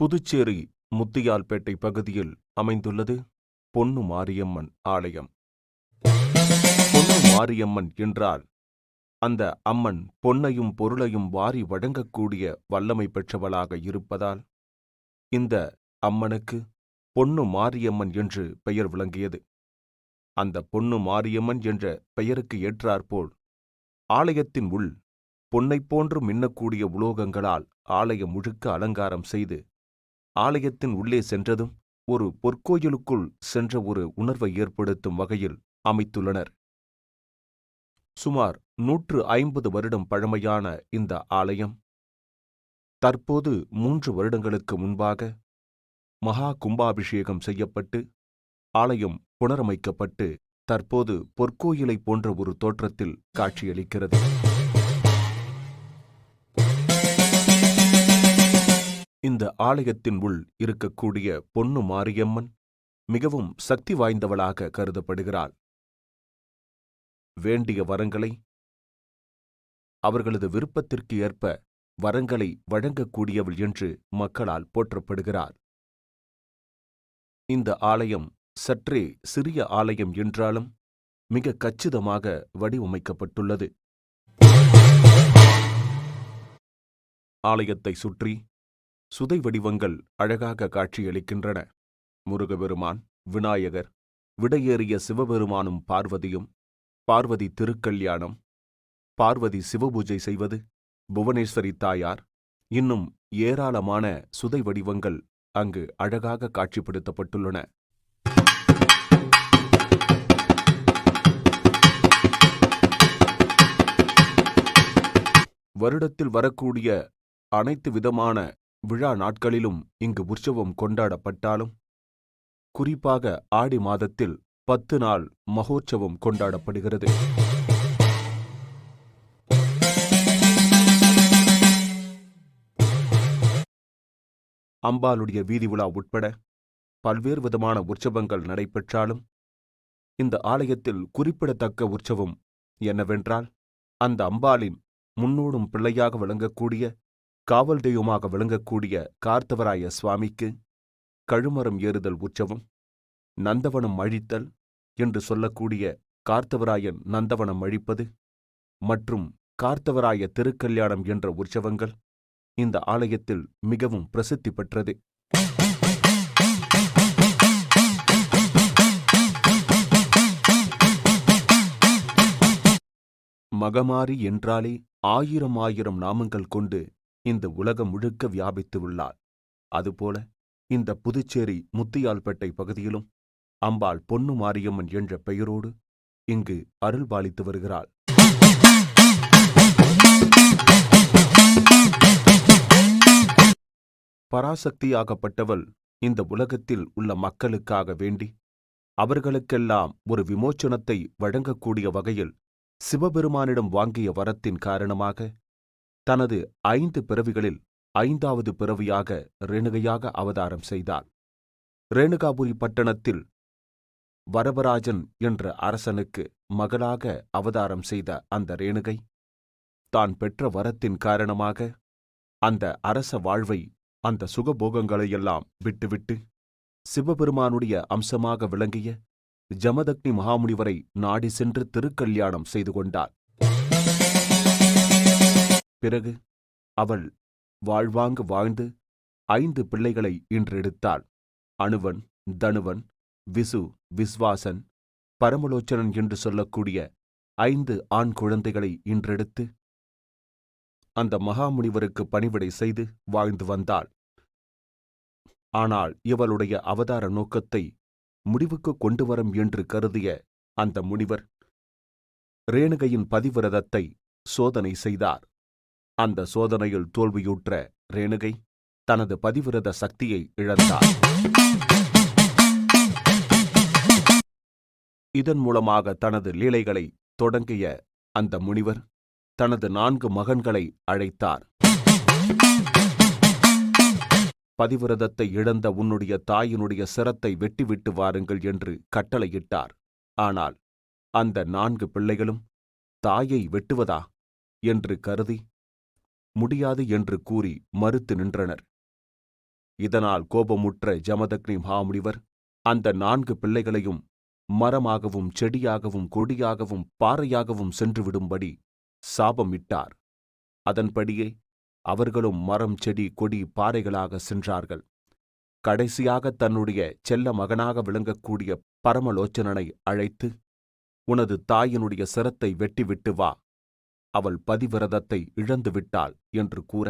புதுச்சேரி முத்தியால்பேட்டை பகுதியில் அமைந்துள்ளது பொன்னு மாரியம்மன் ஆலயம். பொன்னு மாரியம்மன் என்றால் அந்த அம்மன் பொன்னையும் பொருளையும் வாரி வழங்கக்கூடிய வல்லமை பெற்றவளாக இருப்பதால் இந்த அம்மனுக்கு பொன்னு மாரியம்மன் என்று பெயர் விளங்கியது. அந்த பொன்னு மாரியம்மன் என்ற பெயருக்கு ஏற்றாற்போல் ஆலயத்தின் உள் பொன்னைப் போன்று மின்னக்கூடிய உலோகங்களால் ஆலயம் முழுக்க அலங்காரம் செய்து ஆலயத்தின் உள்ளே சென்றதும் ஒரு பொற்கோயிலுக்குள் சென்ற ஒரு உணர்வை ஏற்படுத்தும் வகையில் அமைத்துள்ளனர். சுமார் நூற்று ஐம்பது வருடம் பழமையான இந்த ஆலயம் தற்போது மூன்று வருடங்களுக்கு முன்பாக மகா கும்பாபிஷேகம் செய்யப்பட்டு ஆலயம் புனரமைக்கப்பட்டு தற்போது பொற்கோயிலை போன்ற ஒரு தோற்றத்தில் காட்சியளிக்கிறது. இந்த ஆலயத்தின் உள் இருக்கக்கூடிய பொன்னு மாரியம்மன் மிகவும் சக்தி வாய்ந்தவளாக கருதப்படுகிறாள். வேண்டிய வரங்களை அவர்களது விருப்பத்திற்கு ஏற்ப வரங்களை வழங்கக்கூடியவள் என்று மக்களால் போற்றப்படுகிறார். இந்த ஆலயம் சற்றே சிறிய ஆலயம் என்றாலும் மிக கச்சிதமாக வடிவமைக்கப்பட்டுள்ளது. ஆலயத்தை சுற்றி சுதை வடிவங்கள் அழகாக காட்சியளிக்கின்றன. முருகபெருமான் விநாயகர் விடையேறிய சிவபெருமானும் பார்வதியும் பார்வதி திருக்கல்யாணம் பார்வதி சிவபூஜை செய்வது புவனேஸ்வரி தாயார் இன்னும் ஏராளமான சுதை வடிவங்கள் அங்கு அழகாக காட்சிப்படுத்தப்பட்டுள்ளன. வருடத்தில் வரக்கூடிய அனைத்து விதமான விழா நாட்களிலும் இங்கு உற்சவம் கொண்டாடப்பட்டாலும் குறிப்பாக ஆடி மாதத்தில் பத்து நாள் மகோற்சவம் கொண்டாடப்படுகிறது. அம்பாளுடைய வீதி உலா உட்பட பல்வேறு விதமான உற்சவங்கள் நடைபெற்றாலும் இந்த ஆலயத்தில் குறிப்பிடத்தக்க உற்சவம் என்னவென்றால் அந்த அம்பாளின் முன்னோடும் பிள்ளையாக விளங்கக்கூடிய காவல் தெய்வமாக விளங்கக்கூடிய கார்த்தவராய சுவாமிக்கு கழுமரம் ஏறுதல் உற்சவம் நந்தவனம் அழித்தல் என்று சொல்லக்கூடிய கார்த்தவராயன் நந்தவனம் அழிப்பது மற்றும் கார்த்தவராய திருக்கல்யாணம் என்ற உற்சவங்கள் இந்த ஆலயத்தில் மிகவும் பிரசித்தி பெற்றது. மகமாரி என்றாலே ஆயிரம் ஆயிரம் நாமங்கள் கொண்டு இந்த உலகம் முழுக்க வியாபித்து உள்ளாள் அதுபோல இந்த புதுச்சேரி முத்தியால்பேட்டை பகுதியிலும் அம்பாள் பொன்னு மாரியம்மன் என்ற பெயரோடு இங்கு அருள்பாலித்து வருகிறாள். பராசக்தியாகப்பட்டவள் இந்த உலகத்தில் உள்ள மக்களுக்காக வேண்டி அவர்களுக்கெல்லாம் ஒரு விமோச்சனத்தை வழங்கக்கூடிய வகையில் சிவபெருமானிடம் வாங்கிய வரத்தின் காரணமாக தனது ஐந்து பிறவிகளில் ஐந்தாவது பிறவியாக ரேணுகையாக அவதாரம் செய்தார். ரேணுகாபுரி பட்டணத்தில் வரவராஜன் என்ற அரசனுக்கு மகளாக அவதாரம் செய்த அந்த ரேணுகை தான் பெற்ற வரத்தின் காரணமாக அந்த அரச வாழ்வை அந்த சுகபோகங்களையெல்லாம் விட்டுவிட்டு சிவபெருமானுடைய அம்சமாக விளங்கிய ஜமதக்னி மகாமுனிவரை நாடி சென்று திருக்கல்யாணம் செய்து கொண்டாள் பிறகு அவள் வாழ்வாங்கு வாழ்ந்து ஐந்து பிள்ளைகளை இன்றெடுத்தாள் அணுவன் தனுவன் விசு விஸ்வாசன் பரமலோச்சனன் என்று சொல்லக்கூடிய ஐந்து ஆண் குழந்தைகளை இன்றெடுத்து அந்த மகாமுனிவருக்கு பணிவிடை செய்து வாழ்ந்து வந்தாள். ஆனால் இவளுடைய அவதார நோக்கத்தை முடிவுக்கு கொண்டு வரும் என்று கருதிய அந்த முனிவர் ரேணுகையின் பதிவிரதத்தை சோதனை செய்தார். அந்த சோதனையில் தோல்வியுற்ற ரேணுகை தனது பதிவிரத சக்தியை இழந்தார். இதன் மூலமாக தனது லீலைகளை தொடங்கிய அந்த முனிவர் தனது நான்கு மகன்களை அழைத்தார். பதிவிரதத்தை இழந்த உன்னுடைய தாயினுடைய சிரத்தை வெட்டிவிட்டு வாருங்கள் என்று கட்டளையிட்டார். ஆனால் அந்த நான்கு பிள்ளைகளும் தாயை வெட்டுவதா என்று கருதி முடியாது என்று கூறி மறுத்து நின்றனர். இதனால் கோபமுற்ற ஜமதக்னி மகாமுனிவர் அந்த நான்கு பிள்ளைகளையும் மரமாகவும் செடியாகவும் கொடியாகவும் பாறையாகவும் சென்றுவிடும்படி சாபமிட்டார். அதன்படியே அவர்களும் மரம் செடி கொடி பாறைகளாக சென்றார்கள். கடைசியாக தன்னுடைய செல்ல மகனாக விளங்கக்கூடிய பரமலோச்சனனை அழைத்து உனது தாயினுடைய சிரத்தை வெட்டிவிட்டு வா. அவள் பதிவிரதத்தை இழந்துவிட்டாள் என்று கூற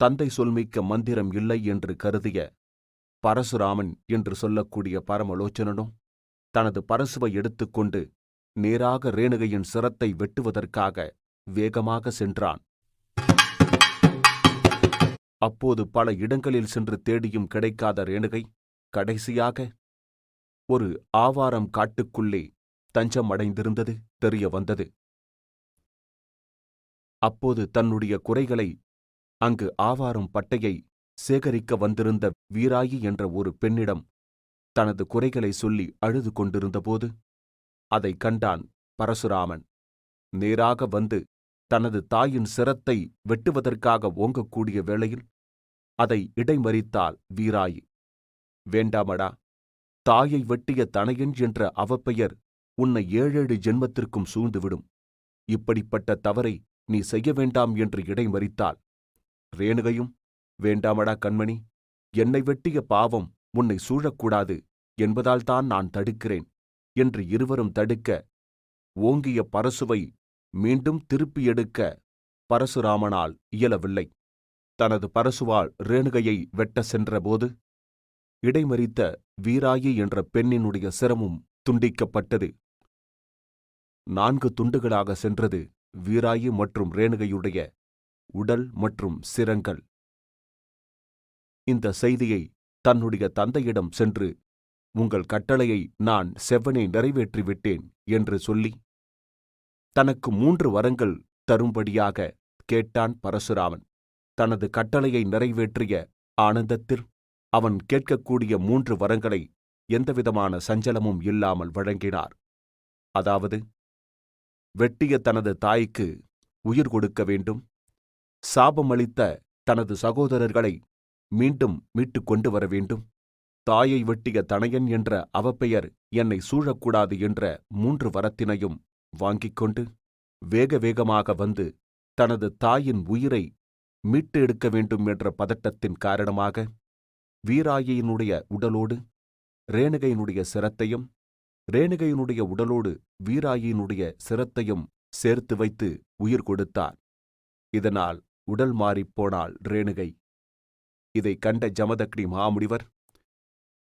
தந்தை சொல்மிக்க மந்திரம் இல்லை என்று கருதிய பரசுராமன் என்று சொல்லக்கூடிய பரமலோச்சனனும் தனது பரசுவை எடுத்துக்கொண்டு நேராக ரேணுகையின் சிரத்தை வெட்டுவதற்காக வேகமாக சென்றான். அப்போது பல இடங்களில் சென்று தேடியும் கிடைக்காத ரேணுகை கடைசியாக ஒரு ஆவாரம் காட்டுக்குள்ளே தஞ்சம் அடைந்திருந்தது தெரிய வந்தது. அப்போது தன்னுடைய குறைகளை அங்கு ஆவாரும் பட்டையை சேகரிக்க வந்திருந்த வீராயி என்ற ஒரு பெண்ணிடம் தனது குறைகளை சொல்லி அழுது கொண்டிருந்தபோது அதை கண்டான் பரசுராமன். நேராக வந்து தனது தாயின் சிரத்தை வெட்டுவதற்காக ஓங்கக்கூடிய வேளையில் அதை இடைமறித்தாள் வீராயி. வேண்டாமடா தாயை வெட்டிய தனையன் என்ற அவப்பெயர் உன்னை ஏழேழு ஜென்மத்திற்கும் சூழ்ந்துவிடும். இப்படிப்பட்ட தவறை நீ செய்ய வேண்டாம் என்று இடைமறித்தாள். ரேணுகையும் வேண்டாமடா கண்மணி என்னை வெட்டிய பாவம் உன்னை சூழக்கூடாது என்பதால்தான் நான் தடுக்கிறேன் என்று இருவரும் தடுக்க ஓங்கிய பரசுவை மீண்டும் திருப்பி எடுக்க பரசுராமனால் இயலவில்லை. தனது பரசுவால் ரேணுகையை வெட்ட சென்றபோது இடைமறித்த வீராயி என்ற பெண்ணினுடைய சிரமும் துண்டிக்கப்பட்டது. நான்கு துண்டுகளாக சென்றது. வீராயி மற்றும் ரேணுகையுடைய உடல் மற்றும் சிரங்கள். இந்த செய்தியை தன்னுடைய தந்தையிடம் சென்று உங்கள் கட்டளையை நான் செவ்வனே நிறைவேற்றிவிட்டேன் என்று சொல்லி தனக்கு மூன்று வரங்கள் தரும்படியாக கேட்டான் பரசுராமன். தனது கட்டளையை நிறைவேற்றிய ஆனந்தத்தில் அவன் கேட்கக்கூடிய மூன்று வரங்களை எந்தவிதமான சஞ்சலமும் இல்லாமல் வழங்கினார். அதாவது வெட்டிய தனது தாய்க்கு உயிர் கொடுக்க வேண்டும். சாபமளித்த தனது சகோதரர்களை மீண்டும் மீட்டுக் கொண்டு வர வேண்டும். தாயை வெட்டிய தனையன் என்ற அவப்பெயர் என்னை சூழக்கூடாது என்ற மூன்று வரத்தினையும் வாங்கிக் கொண்டு வேக வேகமாக வந்து தனது தாயின் உயிரை மீட்டு எடுக்க வேண்டும் என்ற பதட்டத்தின் காரணமாக வீராயினுடைய உடலோடு ரேணுகையினுடைய சிரத்தையும் ரேணுகையினுடைய உடலோடு வீராயினுடைய சிரத்தையும் சேர்த்து வைத்து உயிர் கொடுத்தார். இதனால் உடல் மாறிப்போனாள் ரேணுகை. இதை கண்ட ஜமதக்னி மாமுடிவர்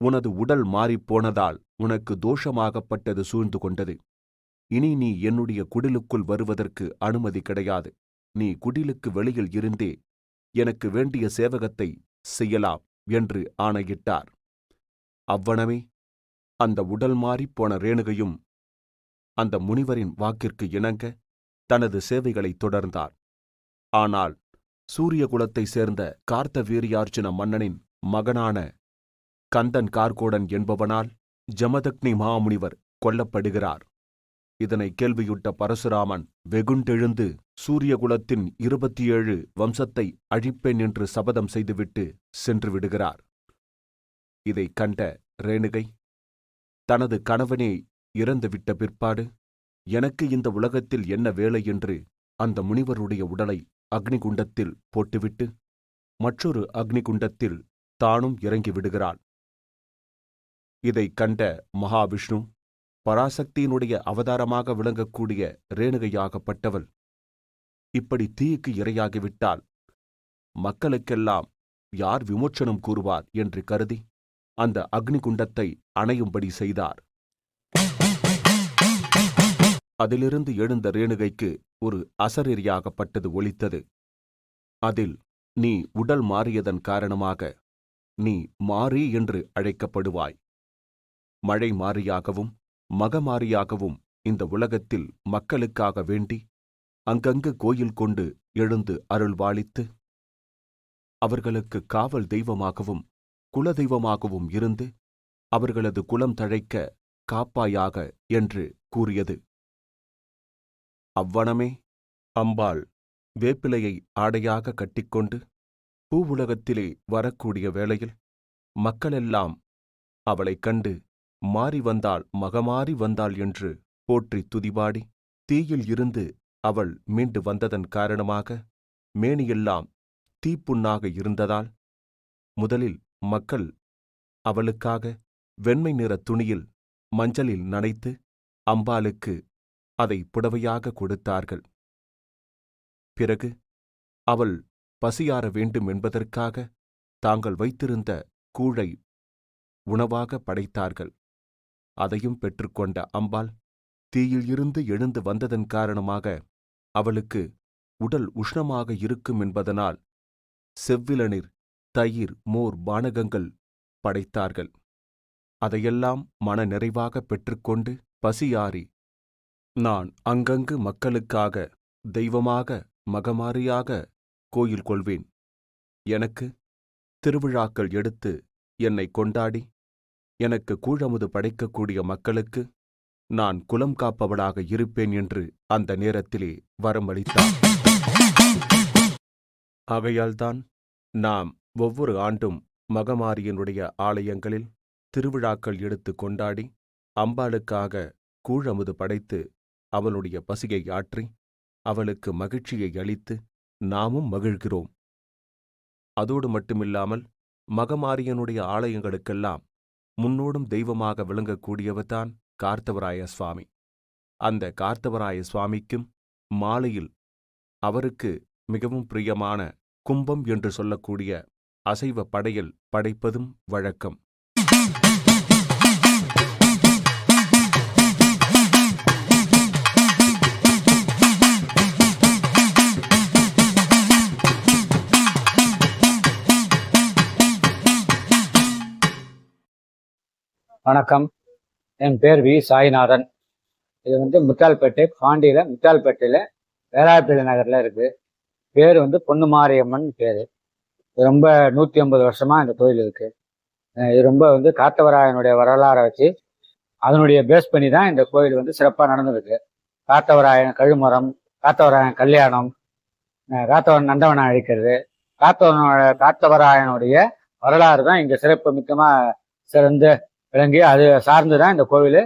உனது உடல் மாறிப்போனதால் உனக்கு தோஷமாகப்பட்டது சூழ்ந்து கொண்டது. இனி நீ என்னுடைய குடிலுக்குள் வருவதற்கு அனுமதி கிடையாது. நீ குடிலுக்கு வெளியில் இருந்தே எனக்கு வேண்டிய சேவகத்தை செய்யலாம் என்று ஆணையிட்டார். அவ்வனமே அந்த உடல் மாறிப் போன ரேணுகையும் அந்த முனிவரின் வாக்கிற்கு இணங்க தனது சேவைகளை தொடர்ந்தார். ஆனால் சூரியகுலத்தை சேர்ந்த கார்த்தவீரியார்ஜுன மன்னனின் மகனான கந்தன் கார்கோடன் என்பவனால் ஜமதக்னி மாமுனிவர் கொல்லப்படுகிறார். இதனை கேள்வியுட்ட பரசுராமன் வெகுண்டெழுந்து சூரியகுலத்தின் இருபத்தி ஏழு வம்சத்தை அழிப்பேன் என்று சபதம் செய்துவிட்டு சென்று விடுகிறார். இதைக் கண்ட ரேணுகை தனது கணவனே இறந்துவிட்ட பிற்பாடு எனக்கு இந்த உலகத்தில் என்ன வேலை? என்று அந்த முனிவருடைய உடலை அக்னிகுண்டத்தில் போட்டுவிட்டு மற்றொரு அக்னிகுண்டத்தில் தானும் இறங்கி விடுகிறாள். இதைக் கண்ட மகாவிஷ்ணு பராசக்தியினுடைய அவதாரமாக விளங்கக்கூடிய ரேணுகையாகப்பட்டவள் இப்படி தீயுக்கு இரையாகிவிட்டால் மக்களுக்கெல்லாம் யார் விமோச்சனம் கூறுவார் என்று கருதி அந்த அக்னிகுண்டத்தை அணையும்படி செய்தார். அதிலிருந்து எழுந்த ரேணுகைக்கு ஒரு அசரீரியாகப்பட்டது ஒலித்தது. அதில் நீ உடல் மாறியதன் காரணமாக நீ மாறி என்று அழைக்கப்படுவாய். மழை மாறியாகவும் மகமாரியாகவும் இந்த உலகத்தில் மக்களுக்காக வேண்டி அங்கங்கு கோயில் கொண்டு எழுந்து அருள்வாளித்து அவர்களுக்கு காவல் தெய்வமாகவும் குலதெய்வமாகவும் இருந்து அவர்களது குலம் தழைக்க காப்பாயாக என்று கூறியது. அவ்வனமே அம்பாள் வேப்பிலையை ஆடையாக கட்டிக்கொண்டு பூவுலகத்திலே வரக்கூடிய வேளையில் மக்களெல்லாம் அவளைக் கண்டு மாறி வந்தாள் மகமாறி வந்தாள் என்று போற்றி துதிபாடி தீயில் இருந்து அவள் மீண்டு வந்ததன் காரணமாக மேனியெல்லாம் தீப்புண்ணாக இருந்ததால் முதலில் மக்கள் அவளுக்காக வெண்மை நிற துணியில் மஞ்சளில் நனைத்து அம்பாளுக்கு அதை புடவையாக கொடுத்தார்கள். பிறகு அவள் பசியாற வேண்டும் என்பதற்காக தாங்கள் வைத்திருந்த கூழை உணவாக படைத்தார்கள். அதையும் பெற்றுக்கொண்ட அம்பாள் தீயில் இருந்து எழுந்து வந்ததன் காரணமாக அவளுக்கு உடல் உஷ்ணமாக இருக்கும் என்பதனால் செவ்விளநீர் தயிர் மோர் பானகங்கள் படைத்தார்கள். அதையெல்லாம் மன நிறைவாக பெற்றுக்கொண்டு பசியாறி நான் அங்கங்கு மக்களுக்காக தெய்வமாக மகமாரியாக கோயில் கொள்வேன். எனக்கு திருவிழாக்கள் எடுத்து என்னை கொண்டாடி எனக்கு கூழமுது படைக்கக்கூடிய மக்களுக்கு நான் குலம் காப்பவளாக இருப்பேன் என்று அந்த நேரத்திலே வரமளித்தார். ஆகையால்தான் நாம் ஒவ்வொரு ஆண்டும் மகமாரியனுடைய ஆலயங்களில் திருவிழாக்கள் எடுத்து கொண்டாடி அம்பாளுக்காக கூழமுது படைத்து அவளுடைய பசியை ஆற்றி அவளுக்கு மகிழ்ச்சியை அளித்து நாமும் மகிழ்கிறோம். அதோடு மட்டுமில்லாமல் மகமாரியனுடைய ஆலயங்களுக்கெல்லாம் முன்னோடும் தெய்வமாக விளங்கக்கூடியவர்தான் கார்த்தவராய சுவாமி. அந்த கார்த்தவராய சுவாமிக்கும் மாலையில் அவருக்கு மிகவும் பிரியமான கும்பம் என்று சொல்லக்கூடிய அசைவ படையல் படைப்பதும் வழக்கம். வணக்கம். என் பேர் வி. சாய்நாதன். இது வந்து முத்தால்பேட்டை பாண்டியில் முத்தால்பேட்டையில் வேளாப்பிள்ளை நகரில் இருக்குது பேர் வந்து பொன்னுமாரியம்மன் பேர். ரொம்ப நூற்றி ஐம்பது வருஷமாக இந்த கோயில் இருக்குது இது ரொம்ப வந்து காத்தவராயனுடைய வரலாறை வச்சு அதனுடைய பேஸ் பண்ணி தான் இந்த கோயில் வந்து சிறப்பாக நடந்திருக்கு. காத்தவராயன் கழுமரம் காத்தவராயன் கல்யாணம் காத்தவன் நந்தவனை அழிக்கிறது காத்தவனோட காத்தவராயனுடைய வரலாறு தான் இங்கே சிறப்பு மிக்கமாக சிறந்து விளங்கி அது சார்ந்து தான் இந்த கோவில்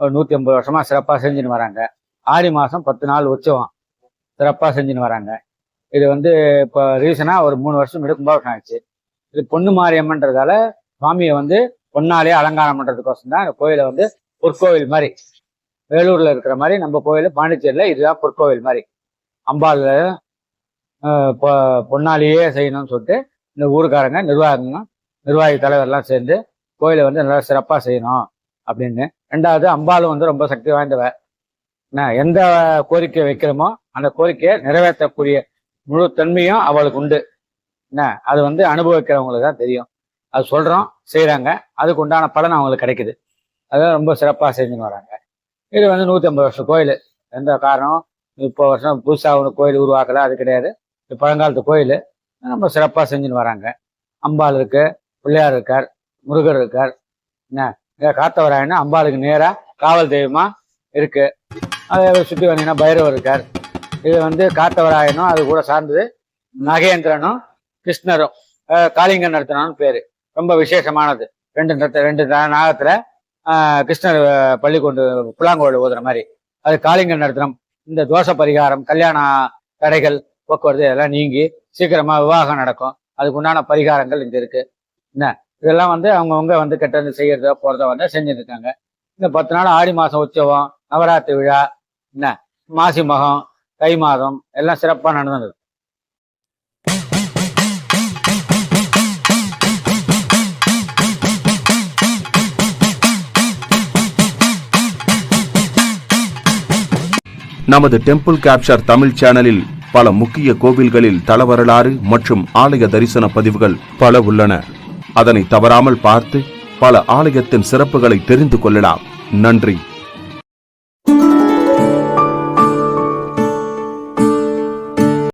ஒரு நூற்றி ஐம்பது வருஷமாக சிறப்பாக செஞ்சுன்னு வராங்க. ஆடி மாதம் பத்து நாள் உற்சவம். சிறப்பாக செஞ்சுன்னு வராங்க. இது வந்து இப்போ ரீசனாக ஒரு மூணு வருஷம் முன்னாடி கும்பாபிஷேகம் ஆச்சு இது பொண்ணு மாரியம்மன்றதால சுவாமியை வந்து பொன்னாலே அலங்காரம் பண்ணுறதுக்கோசம் தான் கோயிலை வந்து பொற்கோவில் மாதிரி. வேலூரில் இருக்கிற மாதிரி நம்ம கோயில் பாண்டிச்சேரியில் இதுதான் பொற்கோவில் மாதிரி. அம்பாளில் பொன்னாலேயே செய்யணும்னு சொல்லிட்டு இந்த ஊருக்காரங்க நிர்வாகங்க நிர்வாகி தலைவர்லாம் சேர்ந்து கோயிலை வந்து நல்லா சிறப்பாக செய்யணும் அப்படின்னு. ரெண்டாவது அம்பாளும் வந்து ரொம்ப சக்தி வாய்ந்தவ. எந்த கோரிக்கை வைக்கிறோமோ அந்த கோரிக்கையை நிறைவேற்றக்கூடிய முழு தன்மையும் அவளுக்கு உண்டு. என்ன? அது வந்து அனுபவிக்கிறவங்களுக்கு தான் தெரியும். அது சொல்கிறோம் செய்கிறாங்க அதுக்கு உண்டான பலன் அவங்களுக்கு கிடைக்குது. அதான் ரொம்ப சிறப்பாக செஞ்சுன்னு வராங்க. இது வந்து நூற்றி ஐம்பது வருஷம் கோயில். எந்த காரணம்? இப்போ வருஷம் புதுசாக ஒன்று கோயில் உருவாக்கல அது கிடையாது. இது பழங்காலத்து கோயில். ரொம்ப சிறப்பாக செஞ்சுன்னு வராங்க. அம்பாள் இருக்கு பிள்ளையார் இருக்கார் முருகர் இருக்கார். என்ன? இங்க காத்தவராயன்னா அம்பாளுக்கு நேராக காவல் தெய்வமாக இருக்கு. அதை சுற்றி வந்தீங்கன்னா பைரவர் இருக்கார். இது வந்து காத்தவராயனும் அது கூட சார்ந்தது நகேந்திரனும் கிருஷ்ணரும் காளிங்க நடத்தினான்னு பேரு. ரொம்ப விசேஷமானது. ரெண்டு ரெண்டு நா- நாகத்துல கிருஷ்ணர் பள்ளி கொண்டு புலாங்கோடு ஓதுற மாதிரி. அது காளிங்க நடத்தினம். இந்த தோஷ பரிகாரம் கல்யாண தடைகள் போக்குவரத்து இதெல்லாம் நீங்கி சீக்கிரமா விவாகம் நடக்கும். அதுக்கு உண்டான பரிகாரங்கள் இங்க இருக்கு. என்ன? இதெல்லாம் வந்து அவங்கவுங்க வந்து கெட்டது செய்யறதோ போறதோ வந்து செஞ்சுருக்காங்க இந்த பத்து நாள் ஆடி மாசம் உற்சவம் நவராத்திரி விழா என்ன? மாசி மகம் தை மாதம் எல்லாம் சிறப்பாக நடந்தது. நமது டெம்பிள் கேப்சர் தமிழ் சேனலில் பல முக்கிய கோவில்களில் தலவரலாறு மற்றும் ஆலய தரிசன பதிவுகள் பல உள்ளன. அதனை தவறாமல் பார்த்து பல ஆலயத்தின் சிறப்புகளை தெரிந்து கொள்ளலாம். நன்றி.